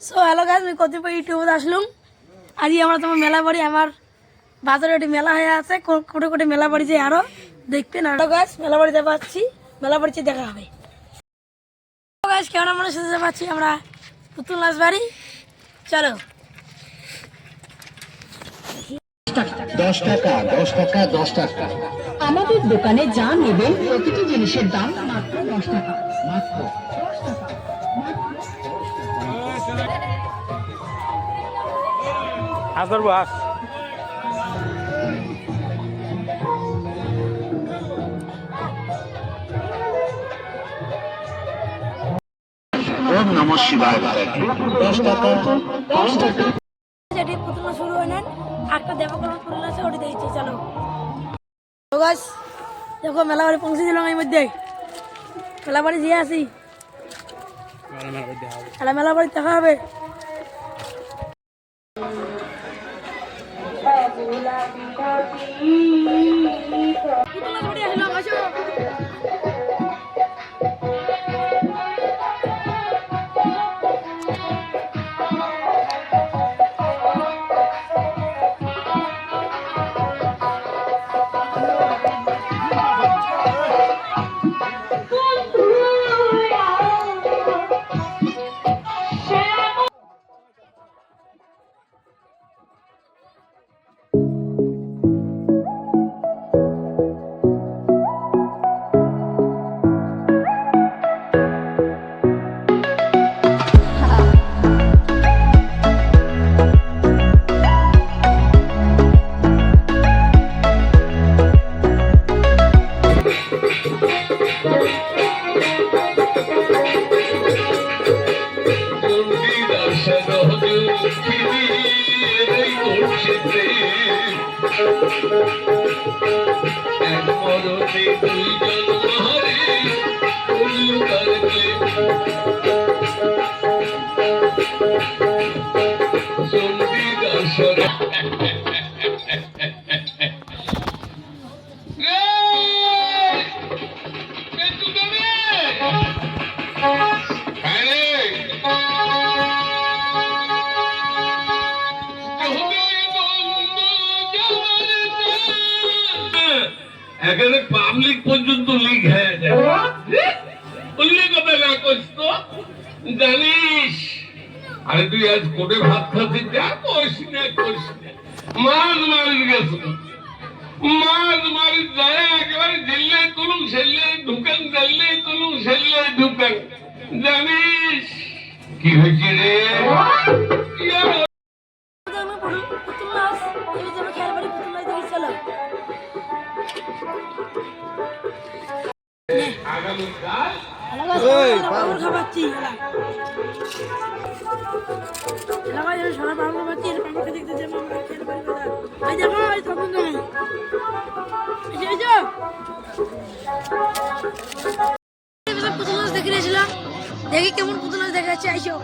So hello গাছ আমি কতিপয় ইউটিউবে আসলাম। আজকে আমরা তোমার মেলা বাড়ি আমার বাজারে একটি মেলা হয়ে আছে কো- কোটে কোটে মেলা বাড়ি যে আরও দেখবেন আরও গাছ মেলা বাড়িতে পাচ্ছি মেলা বাড়িতে দেখা হবে। গাছ কেমন আমরা সাথে পাচ্ছি আমরা পুতুল নাচ বাড়ি। চলো। দশ টাকা দশ টাকা দশ টাকা। আমাদের দোকানে যা নেবেন প্রতিটি জিনিসের দাম মাত্র দশ টাকা। মাত্র। আসর বাস ওম নম শিবায় দশ টাকা যেটি পুতুল শুরু হয় নেন একটা দেবকর্ম পুতুল আছে ওটি দেখছি চলো। তো গাছ দেখো মেলা বাড়ি পৌঁছে দিলাম এই মধ্যে। মেলা বাড়ি যেয়ে আসি। মেলা বাড়ি দেখা হবে। পুতুল এখানে পাবলিক পর্যন্ত লিক হয়ে যায় উল্লেখ হবে না করিস তো জানিস আরে তুই আজ কোটে ভাত খাচ্ছিস যা করিস না করিস না মাছ মারিস গেছ মাছ মারিস যায় একেবারে জেলে তুলুম সেলে ঢুকান জেলে তুলুম সেলে ঢুকান জানিস কি হয়েছে রে পুতুল নাচ দেখে নিয়েছিলাম। দেখি কেমন পুতুল নাচ দেখা যাচ্ছে আইসো।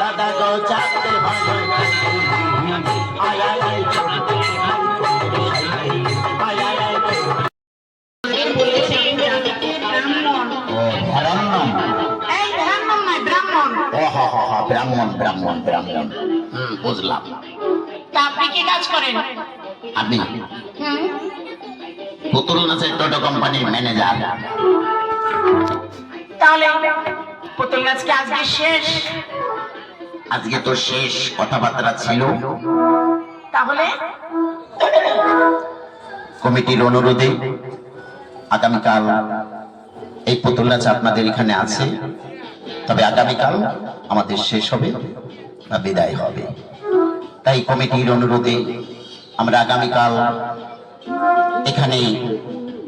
দাদা গো চাকতে হয় আয় আয় আয় ব্রাহ্মণ ব্রাহ্মণ ব্রাহ্মণ। হুম বুঝলাম। তা আপনি কি কাজ করেন? আপনি? পুতুল নাচের টোটো কোম্পানির ম্যানেজার। তাহলে পুতুল নাচ কি আজকে শেষ? আজকে তো শেষ কথাবার্তা ছিল। তাহলে? কমিটির অনুরোধে আগামীকাল এই পুতুল নাচ আপনাদের এখানে আছে। তবে আগামীকাল আমাদের শেষ হবে বা বিদায় হবে। তাই কমিটির অনুরোধে আমরা আগামীকাল এখানে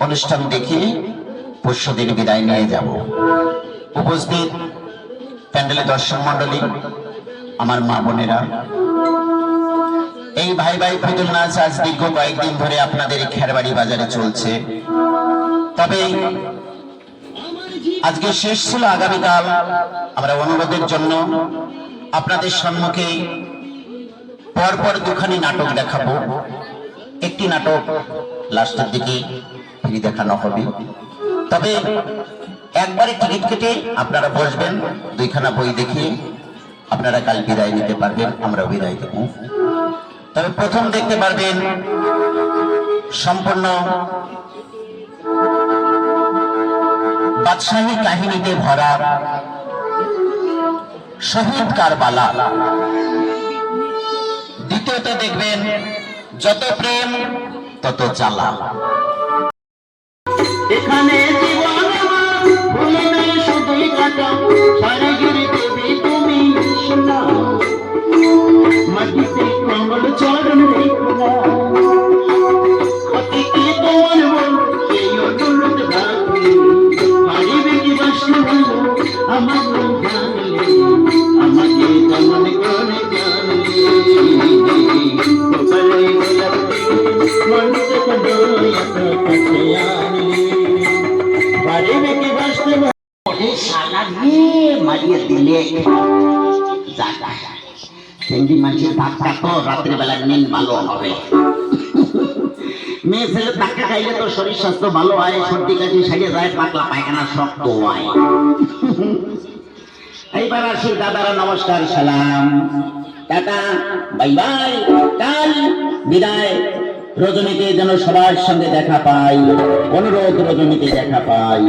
অনুষ্ঠান দেখে পরশু বিদায় নিয়ে যাব। উপস্থিত প্যান্ডেলের দর্শক মন্ডলী আমার মা বোনেরা, এই ভাই ভাই পুতুল নাচ আজ দীর্ঘ কয়েকদিন ধরে আপনাদের খেরবাড়ি বাজারে চলছে। তবে আজকে শেষ ছিল আগামীকাল। আমরা অনুরোধের জন্য আপনাদের সম্মুখে পরপর দুখানি নাটক দেখাবো। একটি নাটক লাস্টের দিকে ফ্রি দেখানো হবে। তবে একবারে টিকিট কেটে আপনারা বসবেন, দুইখানা বই দেখিয়ে আপনারা কাল বিদায় নিতে পারবেন আমরা বিদায় দেব তবে প্রথম দেখতে পারবেন সম্পূর্ণ বাদশাহী কাহিনীতে ভরা শহীদ কারবালা। দ্বিতীয়ত দেখবেন যত প্রেম তত চালা এখানে জীবন ভুলে শালা রে মারিয়ে দিলে। যা যা হিন্দি মানুষের ধাক্কা তো রাত্রে বেলা নিন ভালো হবে। মেয়ে ছেলে ধাক্কা খাইলে তো শরীর স্বাস্থ্য ভালো সর্দি, কাশি সারিয়ে যায়, পাতলা পায়খানা শক্ত এইবার আসি দাদারা নমস্কার, সালাম। Tata, bye bye. বিদায়। রজনীকে যেন সবার সঙ্গে দেখা পাই। অনুরোধ রজনীকে দেখা পাই।